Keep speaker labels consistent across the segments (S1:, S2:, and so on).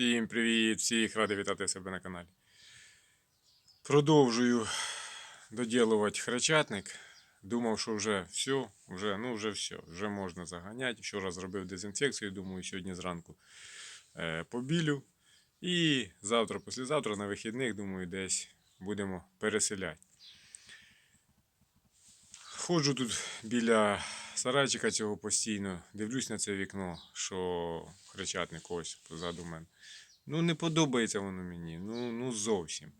S1: Всім привіт, всіх радий вітати себе на каналі. Продовжую доділувати хрещатник. Думав, що вже все, вже, ну вже все, вже можна заганяти. Вчора зробив дезінфекцію, думаю, сьогодні зранку е, побілю. І завтра, післязавтра на вихідних, думаю, десь будемо переселяти. Ходжу тут біля сарайчика цього постійно, дивлюсь на це вікно, що хрещатник ось позаду мене. Ну, не подобається воно мені. Ну, ну зовсім.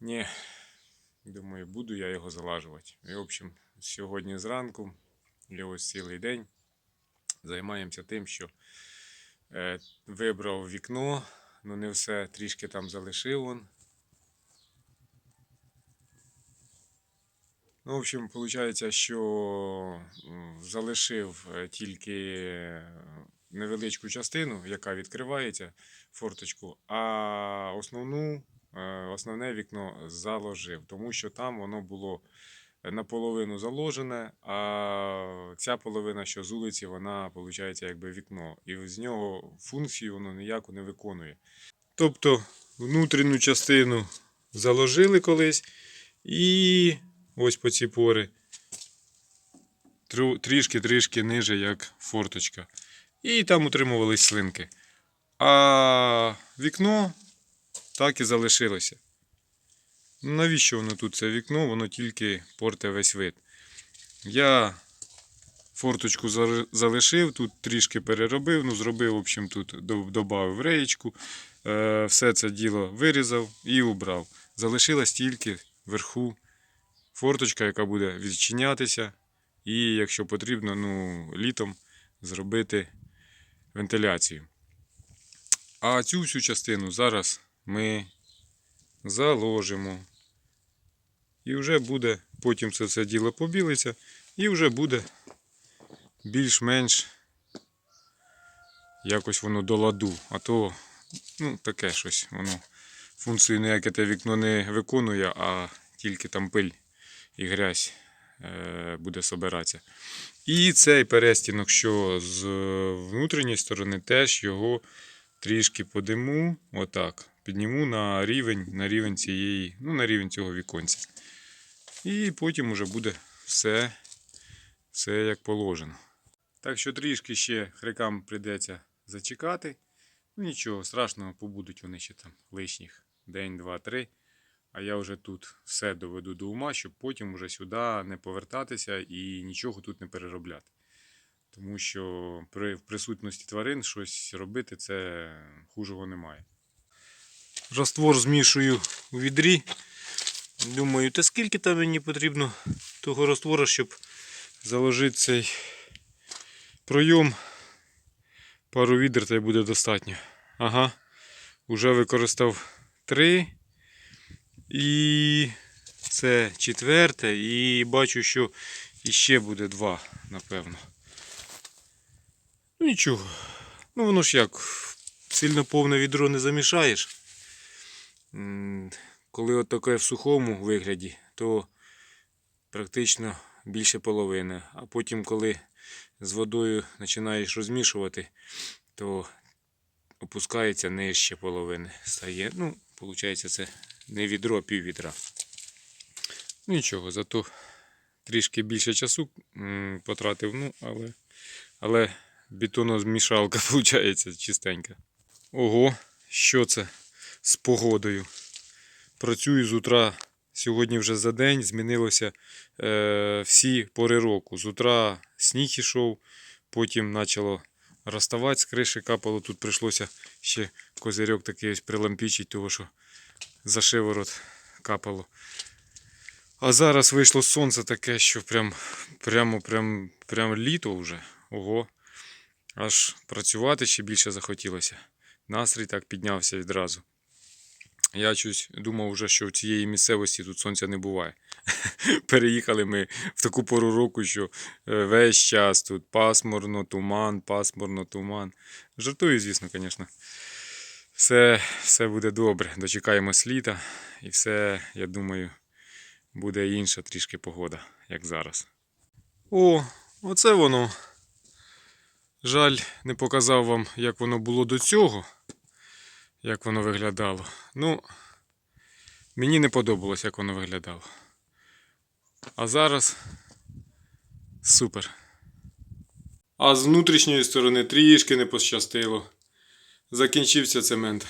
S1: Ні. Думаю, буду я його залажувати. І, в общем, сьогодні зранку, і ось цілий день займаємося тим, що е, вибрав вікно, ну не все, трішки там залишив он. Ну, в общем, виходить, що залишив е, тільки е, невеличку частину, яка відкривається, форточку, а основну, е, основне вікно заложив, тому що там воно було наполовину заложене, а ця половина, що з вулиці, вона, виходить, якби вікно. І з нього функцію воно ніяку не виконує. Тобто внутрішню частину заложили колись і ось по ці пори. Трішки-трішки ниже, як форточка. І там утримувались свинки. А вікно так і залишилося. Навіщо воно тут це вікно? Воно тільки порте весь вид. Я форточку залишив, тут трішки переробив, ну зробив, в общем, тут додав реєчку. Е, все це діло вирізав і убрав. Залишилась тільки вверху форточка, яка буде відчинятися. І якщо потрібно, ну, літом зробити вентиляцію. А цю всю частину зараз ми заложимо. І вже буде, потім це все діло побілиться, і вже буде більш-менш якось воно до ладу. А то, ну, таке щось, воно функцію ніяке те вікно не виконує, а тільки там пиль і грязь е, буде собиратися. І цей перестінок, що з внутрішньої сторони, теж його трішки подиму, отак, підніму на рівень, на рівень цієї, ну, на рівень цього віконця. І потім уже буде все, все як положено. Так що трішки ще хрикам прийдеться зачекати. Ну, нічого страшного, побудуть вони ще там лишніх день, два, три. А я вже тут все доведу до ума, щоб потім вже сюди не повертатися і нічого тут не переробляти. Тому що при в присутності тварин щось робити це хужого немає. Раствор змішую у відрі. Думаю, та скільки там мені потрібно того раствора, щоб заложити цей пройом. Пару відер та й буде достатньо. Ага. Уже використав три. І це четверте. І бачу, що іще буде два, напевно. Ну нічого. Ну воно ж як, сильно повне відро не замішаєш. Коли от таке в сухому вигляді, то практично більше половини. А потім, коли з водою починаєш розмішувати, то опускається нижче половини. Стає. Ну, виходить, це не відро, а пів відра. Ну нічого, зато трішки більше часу потратив, ну, але, але бетонозмішалка виходить чистенька. Ого, що це з погодою? Працюю з утра. Сьогодні вже за день змінилося е, всі пори року. З утра сніг ішов, потім почало розставати з криші, капало. Тут прийшлося ще козирьок такий ось прилампічить, того що за шиворот капало. А зараз вийшло сонце таке, що прям, прямо прям, прям літо вже. Ого. Аж працювати ще більше захотілося. Настрій так піднявся відразу. Я щось думав вже, що в цієї місцевості тут сонця не буває. Переїхали ми в таку пору року, що е, весь час тут пасмурно, туман, пасмурно, туман. Жартую, звісно, звісно. Все, все буде добре. Дочекаємось літа і все, я думаю, буде інша трішки погода, як зараз. О, оце воно. Жаль, не показав вам, як воно було до цього. як воно виглядало. Ну, мені не подобалось, як воно виглядало. А зараз супер. А з внутрішньої сторони трішки не пощастило. Закінчився цемент.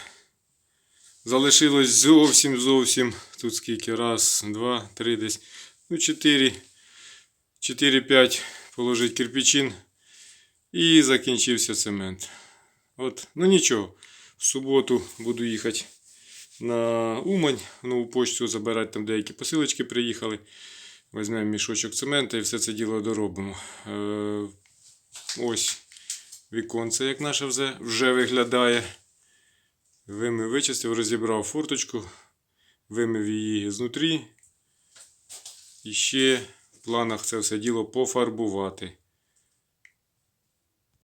S1: Залишилось зовсім зовсім. Тут скільки? Раз, два, три десь. Ну, чотири. Чотири-п'ять положить кирпичин. І закінчився цемент. От, ну нічого. В суботу буду їхати на Умань, нову почту забирати, там деякі посилочки приїхали. Візьмемо мішочок цементу і все це діло доробимо. Е, ось віконце, як наше вже, вже виглядає. Вимив, вичистив, розібрав форточку, вимив її знутрі. І ще в планах це все діло пофарбувати.